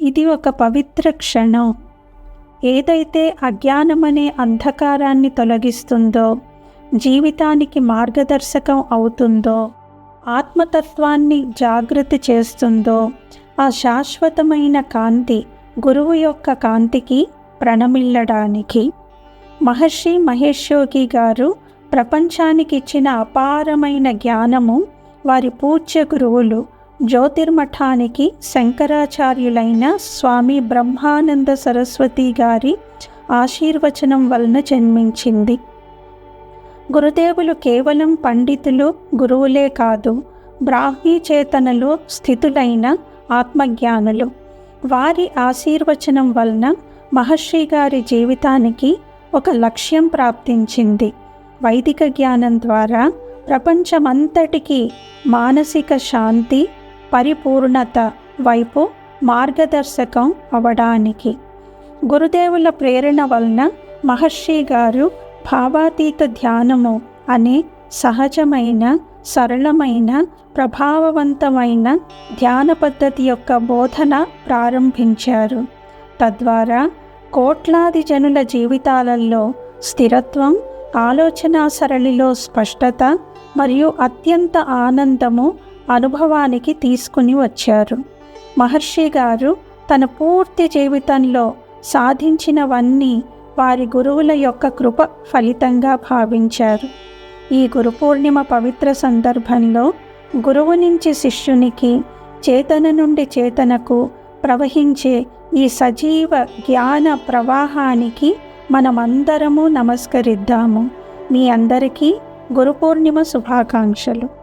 ఇది ఒక పవిత్ర క్షణం. ఏదైతే అజ్ఞానమనే అంధకారాన్ని తొలగిస్తుందో జీవితానికి మార్గదర్శకం అవుతుందో ఆత్మతత్వాన్ని జాగృతి చేస్తుందో ఆ శాశ్వతమైన కాంతి గురువు యొక్క కాంతికి ప్రణమిల్లడానికి మహర్షి మహేశ్యోగి గారు ప్రపంచానికి ఇచ్చిన అపారమైన జ్ఞానము వారి పూజ్య గురువులు జ్యోతిర్మఠానికి శంకరాచార్యులైన స్వామి బ్రహ్మానంద సరస్వతి గారి ఆశీర్వచనం వలన జన్మించింది. గురుదేవులు కేవలం పండితులు గురువులే కాదు బ్రాహ్మీ చేతనలో స్థితులైన ఆత్మజ్ఞానులు. వారి ఆశీర్వచనం వలన మహర్షి గారి జీవితానికి ఒక లక్ష్యం ప్రాప్తించింది. వైదిక జ్ఞానం ద్వారా ప్రపంచమంతటికీ మానసిక శాంతి పరిపూర్ణత వైపు మార్గదర్శకం అవడానికి. గురుదేవుల ప్రేరణ వలన మహర్షి గారు భావాతీత ధ్యానము అనే సహజమైన సరళమైన ప్రభావవంతమైన ధ్యాన పద్ధతి యొక్క బోధన ప్రారంభించారు. తద్వారా కోట్లాది జనుల జీవితాలలో స్థిరత్వం ఆలోచనా సరళిలో స్పష్టత మరియు అత్యంత ఆనందము అనుభవానికి తీసుకుని వచ్చారు. మహర్షి గారు తన పూర్తి జీవితంలో సాధించినవన్నీ వారి గురువుల యొక్క కృప ఫలితంగా భావించారు. ఈ గురు పూర్ణిమ పవిత్ర సందర్భంలో గురువు నుంచి శిష్యునికి చేతన నుండి చేతనకు ప్రవహించే ఈ సజీవ జ్ఞాన ప్రవాహానికి మనమందరము నమస్కరిద్దాము. మీ అందరికీ గురు పూర్ణిమ శుభాకాంక్షలు.